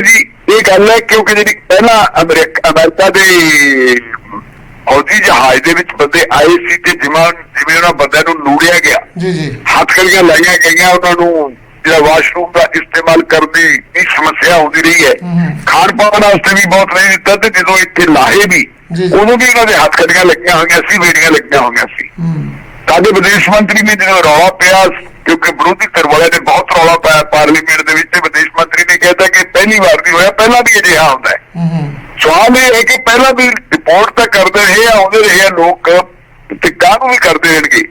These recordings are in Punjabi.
ਜੀ ਇਹ ਗੱਲ ਹੈ ਕਿਉਂਕਿ ਜਿਹੜੀ ਪਹਿਲਾਂ ਅਮਰੀਕਾ ਦੇ ਫੌਜੀ ਜਹਾਜ਼ ਦੇ ਵਿੱਚ ਬੰਦੇ ਆਏ ਸੀ ਤੇ ਜਿਵੇਂ ਜਿਵੇਂ ਉਹਨਾਂ ਬੰਦਿਆਂ ਨੂੰ ਨੂੜਿਆ ਗਿਆ। ਜੀ ਜੀ। ਹੱਥਕੜੀਆਂ ਲਾਈਆਂ ਗਈਆਂ ਉਹਨਾਂ ਨੂੰ ਜਿਹੜਾ ਵਾਸ਼ਰੂਮ ਦਾ ਇਸਤੇਮਾਲ ਕਰਨ ਦੀ ਵੀ ਸਮੱਸਿਆ ਹੁੰਦੀ ਰਹੀ ਹੈ। ਖਾਣ ਪਾਣ ਵਾਸਤੇ ਵੀ ਬਹੁਤ ਨਹੀਂ ਦਿੱਤਾ ਤੇ ਜਦੋਂ ਇੱਥੇ ਲਾਹੇ ਵੀ। ਉਦੋਂ ਵੀ ਉਹਨਾਂ ਦੇ ਹੱਥਕੜੀਆਂ ਲੱਗੀਆਂ ਹੋਈਆਂ ਸੀ ਵੇੜੀਆਂ ਲੱਗੀਆਂ ਹੋਈਆਂ ਸੀ। ਸਾਡੇ ਵਿਦੇਸ਼ ਮੰਤਰੀ ਨੇ ਜਦੋਂ ਰੌਲਾ ਪਿਆ ਕਿਉਂਕਿ ਵਿਰੋਧੀ ਧਿਰ ਵਾਲਿਆਂ ਨੇ ਬਹੁਤ ਰੌਲਾ ਪਾਇਆ ਪਾਰਲੀਮੈਂਟ ਦੇ ਵਿੱਚ ਵਿਦੇਸ਼ ਮੰਤਰੀ ਨੇ ਕਹਿਤਾ ਕਿ ਪਹਿਲੀ ਵਾਰ ਨਹੀਂ ਹੋਇਆ ਪਹਿਲਾਂ ਵੀ ਅਜਿਹਾ ਹੁੰਦਾ ਹੈ। ਸਵਾਲ ਇਹ ਹੈ ਕਿ ਪਹਿਲਾਂ ਵੀ ਰਿਪੋਰਟ ਤਾਂ ਕਰਦੇ ਰਹੇ ਆ ਆਉਂਦੇ ਰਹੇ ਆ ਲੋਕ ਤੇ ਕਾਹਨੂੰ ਵੀ ਕਰਦੇ ਰਹਿਣਗੇ।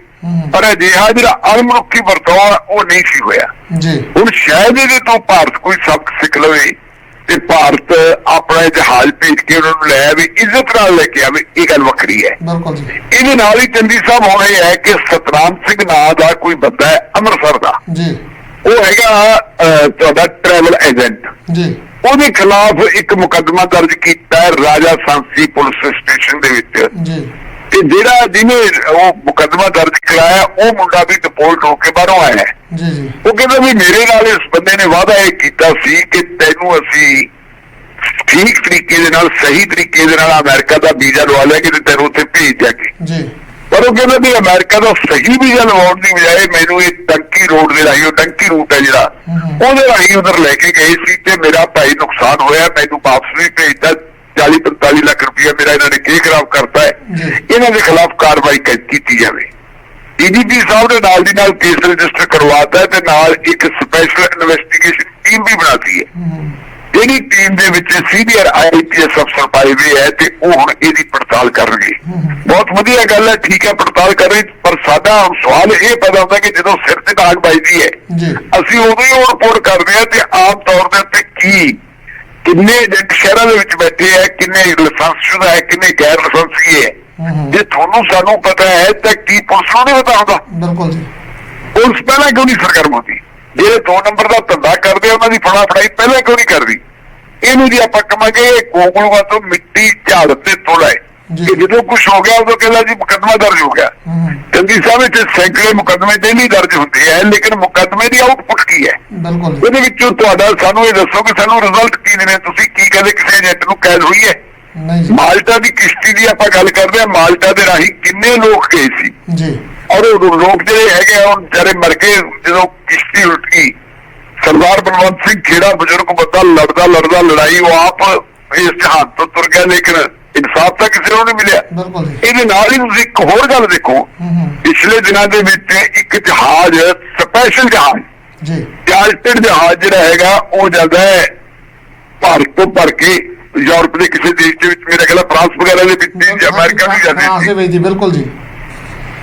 ਪਰ ਅਜਿਹਾ ਜਿਹੜਾ ਅਣਮਨੁੱਖੀ ਵਰਤਾਓ ਆ, ਉਹ ਨਹੀਂ ਸੀ ਹੋਇਆ। ਜੀ। ਹੁਣ ਸ਼ਾਇਦ ਇਹਦੇ ਤੋਂ ਭਾਰਤ ਕੋਈ ਸਬਕ ਸਿੱਖ ਲਵੇ ਤੇ ਭਾਰਤ ਆਪਣਾ ਜਹਾਜ਼ ਭੇਜ ਕੇ ਉਹਨਾਂ ਨੂੰ ਲੈ ਆਵੇ ਇੱਜ਼ਤ ਨਾਲ ਲੈ ਕੇ ਆਵੇ ਇਹ ਗੱਲ ਵੱਖਰੀ ਹੈ। ਬਿਲਕੁਲ ਜੀ। ਇਹਦੇ ਨਾਲ ਹੀ ਚੰਦੀ ਸਾਹਿਬ ਹੁਣ ਇਹ ਹੈ ਕਿ ਸਤਨਾਮ ਸਿੰਘ ਨਾਂ ਦਾ ਕੋਈ ਬੰਦਾ ਹੈ ਅੰਮ੍ਰਿਤਸਰ ਦਾ। ਜੀ। ਉਹ ਹੈਗਾ ਤੁਹਾਡਾ ਟਰੈਵਲ ਏਜੰਟ ਜੀ। ਉਹਦੇ ਖਿਲਾਫ ਇੱਕ ਮੁਕੱਦਮਾ ਦਰਜ ਕੀਤਾ ਹੈ ਰਾਜਾ ਸਾਂਸੀ ਪੁਲਿਸ ਸਟੇਸ਼ਨ ਦੇ ਵਿੱਚ। ਜੀ। ਤੇ ਜਿਹੜਾ ਜਿਹਨੇ ਉਹ ਮੁਕੱਦਮਾ ਦਰਜ ਕਰਾਇਆ ਉਹ ਮੁੰਡਾ ਵੀ ਡਿਪੋਰਟ ਹੋ ਕੇ ਬਾਹਰੋਂ ਆਇਆ ਹੈ। ਜੀ ਜੀ। ਉਹ ਕਹਿੰਦਾ ਵੀ ਮੇਰੇ ਨਾਲ ਇਸ ਬੰਦੇ ਨੇ ਵਾਅਦਾ ਇਹ ਕੀਤਾ ਸੀ ਕਿ ਤੈਨੂੰ ਅਸੀਂ ਠੀਕ ਤਰੀਕੇ ਦੇ ਨਾਲ ਸਹੀ ਤਰੀਕੇ ਦੇ ਨਾਲ ਅਮਰੀਕਾ ਦਾ ਵੀਜ਼ਾ ਲਵਾ ਲਿਆ ਕਿ ਤੈਨੂੰ ਉੱਥੇ ਭੇਜ ਦਿਆਂਗੇ। ਜੀ। ਪਰ ਉਹ ਕਹਿੰਦਾ ਵੀ ਅਮਰੀਕਾ ਦਾ ਸਹੀ ਵੀਜ਼ਾ ਲਵਾਉਣ ਦੀ ਬਜਾਏ ਮੈਨੂੰ ਇਹ ਟੰਕੀ ਰੋਡ ਦੇ ਰਾਹੀਂ ਉਹ ਟੰਕੀ ਰੂਟ ਹੈ ਜਿਹੜਾ। ਉਹਦੇ ਰਾਹੀਂ ਉਧਰ ਲੈ ਕੇ ਗਏ ਸੀ ਤੇ ਮੇਰਾ ਭਾਈ ਨੁਕਸਾਨ ਹੋਇਆ ਮੈਨੂੰ ਵਾਪਸ ਨਹੀਂ ਭੇਜਦਾ 40 45 ਲੱਖ ਰੁਪਇਆ ਮੇਰਾ ਇਹਨਾਂ ਨੇ ਕੀ ਖਰਾਬ ਕਰਤਾ ਹੈ? ਜੀ। ਇਹਨਾਂ ਦੇ ਖਿਲਾਫ ਕਾਰਵਾਈ ਕਰ- ਕੀਤੀ ਜਾਵੇ। ਡੀਜੀਪੀ ਸਾਹਿਬ ਨੇ ਨਾਲ ਦੀ ਨਾਲ ਕੇਸ ਰਜਿਸਟਰ ਕਰਵਾਤਾ ਤੇ ਨਾਲ ਇੱਕ ਸਪੈਸ਼ਲ ਇਨਵੈਸਟੀਗੇਸ਼ਨ ਟੀਮ ਵੀ ਬਣਾਤੀ ਹੈ। ਜਿਹੜੀ ਟੀਮ ਦੇ ਵਿੱਚ ਸੀਨੀਅਰ ਆਈਪੀਐਸ ਅਫਸਰ ਪਾਏ ਹੋਏ ਹੈ ਤੇ ਉਹ ਹੁਣ ਇਹਦੀ ਪੜਤਾਲ ਕਰਨਗੇ। ਬਹੁਤ ਵਧੀਆ ਗੱਲ ਹੈ ਠੀਕ ਹੈ ਪੜਤਾਲ ਕਰ ਰਹੇ ਪਰ ਸਾਡਾ ਸਵਾਲ ਇਹ ਪੈਦਾ ਹੁੰਦਾ ਕਿ ਜਦੋਂ ਸਿਰ ਤੇ ਦਾਗ ਵੱਜਦੀ ਹੈ ਅਸੀਂ ਉਦੋਂ ਹੀ ਉਹ ਰਿਪੋਰਟ ਕਰਦੇ ਹਾਂ ਤੇ ਆਮ ਤੌਰ ਦੇ ਉੱਤੇ ਕੀ ਕਿੰਨੇ ਏਜੰਟ ਸ਼ਹਿਰਾਂ ਦੇ ਵਿੱਚ ਬੈਠੇ ਹੈ ਕਿੰਨੇ ਲਾਇਸੈਂਸਸ਼ੁਦਾ ਹੈ ਕਿੰਨੇ ਗੈਰ ਲਾਇਸੈਂਸੀ ਹੈ। ਹੂੰ ਜੇ ਤੁਹਾਨੂੰ ਸਾਨੂੰ ਪਤਾ ਹੈ ਤਾਂ ਕੀ ਪੁਲਿਸ ਨੂੰ ਨਹੀਂ ਪਤਾ ਹੁੰਦਾ? ਬਿਲਕੁਲ ਜੀ। ਪੁਲਿਸ ਪਹਿਲਾਂ ਕਿਉਂ ਨਹੀਂ ਸਰਗਰਮ ਹੁੰਦੀ? ਜਿਹੜੇ ਦੋ ਨੰਬਰ ਦਾ ਧੰਦਾ ਕਰਦੇ ਆ, ਉਹਨਾਂ ਦੀ ਫੜਾ ਫੜਾਈ ਪਹਿਲਾਂ ਕਿਉਂ ਨਹੀਂ ਕਰਦੀ? ਇਹਨੂੰ ਜੀ ਆਪਾਂ ਕਹਾਂਗੇ ਇਹ ਗੋਗਲੂਆਂ ਤੋਂ ਮਿੱਟੀ ਝਾੜ ਤੇ ਜੀ। ਕਿ ਜਦੋਂ ਕੁਝ ਹੋ ਗਿਆ ਉਦੋਂ ਕਹਿੰਦਾ ਜੀ ਮੁਕੱਦਮਾ ਦਰਜ ਹੋ ਗਿਆ। ਚੰਗੀ ਸਾਹਿਬ ਵਿੱਚ ਸੈਂਕੜੇ ਮੁਕੱਦਮੇ ਡੇਲੀ ਦਰਜ ਹੁੰਦੇ ਆ ਲੇਕਿਨ ਮੁਕੱਦਮੇ ਦੀ ਆਉਟਪੁੱਟ ਕੀ ਹੈ? ਬਿਲਕੁਲ ਉਹਦੇ ਵਿੱਚੋਂ ਤੁਹਾਡਾ ਸਾਨੂੰ ਇਹ ਦੱਸੋ ਕਿ ਸਾਨੂੰ ਰਿਜ਼ਲਟ ਕੀ ਨੇ ਤੁਸੀਂ ਕੀ ਕਹਿੰਦੇ ਕਿਸੇ ਏਜੰਟ ਨੂੰ ਕੈਦ ਹੋਈ ਹੈ? ਨਹੀਂ ਜੀ। ਮਾਲਟਾ ਦੀ ਕਿਸ਼ਤੀ ਦੀ ਆਪਾਂ ਗੱਲ ਕਰਦੇ ਆ ਮਾਲਟਾ ਦੇ ਰਾਹੀਂ ਕਿੰਨੇ ਲੋਕ ਗਏ ਸੀ? ਜੀ। ਔਰ ਉਹ ਲੋਕ ਜਿਹੜੇ ਹੈਗੇ ਆ ਉਹ ਵਿਚਾਰੇ ਮਰ ਗਏ ਜਦੋਂ ਕਿਸ਼ਤੀ ਉਲਟ ਗਈ। ਸਰਦਾਰ ਬਲਵੰਤ ਸਿੰਘ ਖੇੜਾ ਬਜ਼ੁਰਗ ਬੰਦਾ ਲੜਦਾ ਲੜਦਾ ਲੜਾਈ ਉਹ ਆਪ ਇਸ ਜਹਾਨ ਤੋਂ ਤੁਰ ਗਿਆ ਲੇਕਿਨ ਇਨਸਾਫ ਤਾਂ ਕਿਸੇ ਨੂੰ ਨਹੀਂ ਮਿਲਿਆ। ਬਿਲਕੁਲ ਜੀ। ਇਹਦੇ ਨਾਲ ਹੀ ਤੁਸੀਂ ਇੱਕ ਹੋਰ ਗੱਲ ਦੇਖੋ। ਹੂੰ ਹੂੰ। ਪਿਛਲੇ ਦਿਨਾਂ ਦੇ ਵਿੱਚ ਇੱਕ ਜਹਾਜ਼ ਸਪੈਸ਼ਲ ਜਹਾਜ਼ ਜੀ। ਚਾਰਟਰਡ ਜਹਾਜ਼ ਜਿਹੜਾ ਹੈਗਾ ਉਹ ਜਾਂਦਾ ਹੈ ਭਾਰਤ ਤੋਂ ਭਰ ਕੇ ਯੂਰਪ ਦੇ ਕਿਸੇ ਦੇਸ਼ ਦੇ ਵਿੱਚ। ਮੇਰੇ ਖਿਆਲ ਫਰਾਂਸ ਵਗੈਰਾ ਦੇ ਵਿੱਚ ਅਮਰੀਕਾ ਵੀ ਹਾਂ ਜਾਂਦੇ ਸੇ। ਸੀ ਜੀ ਬਿਲਕੁਲ ਜੀ।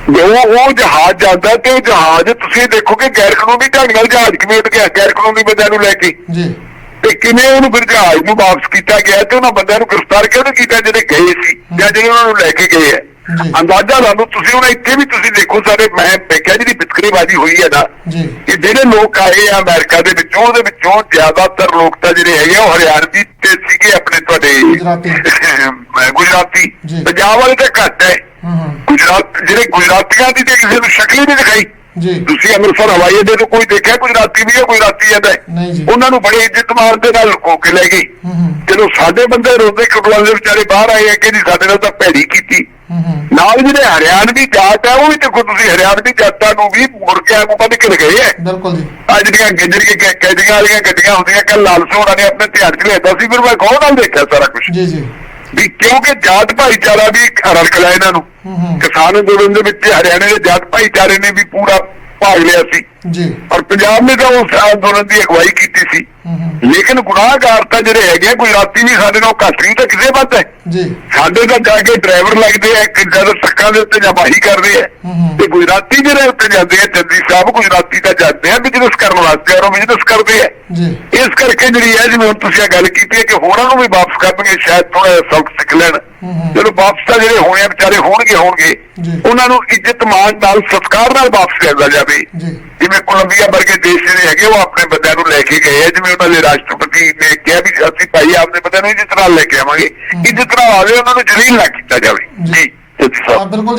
ਉਹ ਉਹ ਜਹਾਜ਼ ਜਾਂਦਾ ਤੇ ਉਹ ਜਹਾਜ਼ ਤੁਸੀਂ ਦੇਖੋਗੇ ਗੈਰ ਕਾਨੂੰਨੀ ਢੰਗ ਨਾਲ ਜਹਾਜ਼ ਕਿਵੇਂ ਉੱਡ ਗਿਆ। ਗੈਰ ਕਾਨੂੰਨੀ ਬੰਦਿਆਂ ਨੂੰ ਲੈ ਕੇ। ਜੀ। ਤੇ ਕਿਵੇਂ ਉਹਨੂੰ ਫਿਰ ਜਹਾਜ਼ ਨੂੰ ਵਾਪਸ ਕੀਤਾ ਗਿਆ ਤੇ ਉਹਨਾਂ ਬੰਦਿਆਂ ਨੂੰ ਗ੍ਰਿਫਤਾਰ ਕਿਉਂ ਨਹੀਂ ਕੀਤਾ ਜਿਹੜੇ ਗਏ ਸੀ ਜਾਂ ਜਿਹੜੇ ਉਹਨਾਂ ਨੂੰ ਲੈ ਕੇ ਗਏ ਹੈ ਜੀ। ਅੰਦਾਜ਼ਾ ਲਾ ਲਓ ਤੁਸੀਂ ਹੁਣ ਇੱਥੇ ਵੀ ਤੁਸੀਂ ਦੇਖੋ ਸਾਰੇ ਮੈਂ ਦੇਖਿਆ ਜਿਹੜੀ ਵਿਤਕਰੇਬਾਜ਼ੀ ਹੋਈ ਹੈ ਨਾ ਕਿ ਜਿਹੜੇ ਲੋਕ ਆਏ ਆ ਅਮਰੀਕਾ ਦੇ ਵਿੱਚੋਂ ਉਹਦੇ ਵਿੱਚੋਂ ਜ਼ਿਆਦਾਤਰ ਲੋਕ ਤਾਂ ਜਿਹੜੇ ਹੈਗੇ ਆ, ਉਹ ਹਰਿਆਣਵੀ ਤੇ ਸੀਗੇ ਆਪਣੇ ਤੁਹਾਡੇ ਗੁਜਰਾਤੀ। ਪੰਜਾਬ ਵਾਲੇ ਤਾਂ ਘੱਟ ਹੂੰ। ਗੁਜਰਾਤ ਜਿਹੜੇ ਗੁਜਰਾਤੀਆਂ ਦੀ ਤੇ ਕਿਸੇ ਨੂੰ ਸ਼ਕਲ ਹੀ ਨਹੀਂ ਦਿਖਾਈ। ਜੀ। ਤੁਸੀਂ ਅੰਮ੍ਰਿਤਸਰ ਹਵਾਈ ਅੱਡੇ ਤੋਂ ਕੋਈ ਦੇਖਿਆ ਗੁਜਰਾਤੀ ਵੀ ਹੈ ਗੁਜਰਾਤੀ ਜਾਂਦਾ ਨਹੀਂ ਜੀ। ਉਹਨਾਂ ਨੂੰ ਬੜੀ ਇੱਜ਼ਤ ਮਾਣ ਦੇ ਨਾਲ ਲੁਕੋ ਕੇ ਲੈ ਗਈ ਜਦੋਂ ਸਾਡੇ ਬੰਦੇ ਰੋਂਦੇ ਕਟਵਾਲੇ ਵਿਚਾਰੇ ਬਾਹਰ ਆਏ ਕਿ ਜੀ ਸਾਡੇ ਨਾਲ ਤਾਂ ਭੈੜੀ ਕੀਤੀ। ਨਾਲ ਜਿਹੜੇ ਹਰਿਆਣਵੀ ਜਾਤ ਹੈ ਉਹ ਵੀ ਦੇਖੋ ਤੁਸੀਂ ਹਰਿਆਣਵੀ ਜਾਤਾਂ ਨੂੰ ਵੀ ਮੁਰਗਿਆਂ ਨੂੰ ਬੰਦ ਕੇ ਲਗਾਏ ਹੈ। ਬਿਲਕੁਲ ਜੀ। ਆ ਜਿਹੜੀਆਂ ਗਿੱਜਰੀਆਂ ਕੈਦੀਆਂ ਵਾਲੀਆਂ ਗੱਡੀਆਂ ਹੁੰਦੀਆਂ ਕੱਲ ਲਾਲ ਸੋਹਣਾ ਨੇ ਆਪਣੇ ਧਿਆਨ ਚ ਲਿਆਤਾ ਸੀ ਫਿਰ ਮੈਂ ਗੌਰ ਨਾਲ ਦੇਖਿਆ ਸਾਰਾ ਕੁਝ ਜੀ ਜੀ। ਵੀ ਕਿਉਂਕਿ ਜਾਤ ਭਾਈਚਾਰਾ ਵੀ ਰਲਕ ਲਿਆ ਇਹਨਾਂ ਨੂੰ। ਹੂੰ ਅੰਦੋਲਨ ਦੇ ਵਿੱਚ ਹਰਿਆਣੇ ਦੇ ਜਾਤ ਭਾਈਚਾਰੇ ਨੇ ਵੀ ਪੂਰਾ ਭਾਗ ਲਿਆ ਸੀ। ਜੀ। ਔਰ ਪੰਜਾਬ ਨੇ ਤਾਂ ਉਸ ਅੰਦੋਲਨ ਦੀ ਅਗਵਾਈ ਕੀਤੀ ਸੀ। ਲੇਕਿਨ ਗੁਨਾਹਗਾਰ ਤਾਂ ਜਿਹੜੇ ਹੈਗੇ ਆ, ਗੁਜਰਾਤੀ ਵੀ ਸਾਡੇ ਨਾਲ ਘੱਟ ਨਹੀਂ ਤਾਂ ਕਿਸੇ ਵੱਧ ਹੈ। ਜੀ। ਸਾਡੇ ਤਾਂ ਜਾ ਕੇ ਡਰਾਈਵਰ ਲੱਗਦੇ ਆ ਕਿ ਜਦ ਟਰੱਕਾਂ ਦੇ ਉੱਤੇ ਜਮਾਹੀ ਕਰਦੇ ਆ ਤੇ ਗੁਜਰਾਤੀ ਜਿਹੜੇ ਉੱਤੇ ਜਾਂਦੇ ਆ ਚੰਦੀ ਸਾਹਿਬ ਗੁਜਰਾਤੀ ਤਾਂ ਜਾਂਦੇ ਆ ਬਿਜ਼ਨਸ ਕਰਨ ਵਾਸਤੇ ਔਰ ਬਿਜ਼ਨਸ ਕਰਦੇ ਆ। ਜੀ। ਇਸ ਕਰਕੇ ਜਿਹੜੀ ਹੈ ਜਿਵੇਂ ਹੁਣ ਤੁਸੀਂ ਇਹ ਗੱਲ ਕੀਤੀ ਹੈ ਕਿ ਹੋਰਾਂ ਨੂੰ ਵੀ ਵਾਪਸ ਕਰਨਗੇ ਸ਼ਾਇਦ ਥੋੜਾ ਸਬਕ ਸਿੱਖ ਲੈਣ। ਜਦੋਂ ਵਾਪਸ ਤਾਂ ਜਿਹੜੇ ਹੋਣੇ ਆ ਵਿਚਾਰੇ ਹੋਣਗੇ ਹੋਣਗੇ। ਉਹਨਾਂ ਨੂੰ ਇੱਜ਼ਤ ਮਾਣ ਨਾਲ ਸਤਿਕਾਰ ਨਾਲ ਵਾਪਸ ਕਰਦਾ ਜਾਵੇ। ਜੀ। ਜਿਵੇਂ ਕੋਲੰਬੀਆ ਵਰਗੇ ਦੇਸ਼ ਜਿਹੜੇ ਹੈਗੇ ਉਹ ਆਪਣੇ ਬੰਦਿਆਂ ਨੂੰ ਲੈ ਕੇ ਗਏ ਆ। ਜਿਵੇਂ ਉਹਨਾਂ ਦੇ ਰਾਸ਼ਟਰਪਤੀ ਨੇ ਕਿਹਾ ਵੀ ਅਸੀਂ ਭਾਈ ਆਪਣੇ ਬੰਦਿਆਂ ਨੂੰ ਇੱਜ਼ਤ ਨਾਲ ਲੈ ਕੇ ਆਵਾਂਗੇ। ਇੱਜ਼ਤ ਨਾਲ ਆਵੇ ਉਹਨਾਂ ਨੂੰ ਜਲੀਲ ਨਾ ਕੀਤਾ ਜਾਵੇ। ਜੀ। ਬਿਲਕੁਲ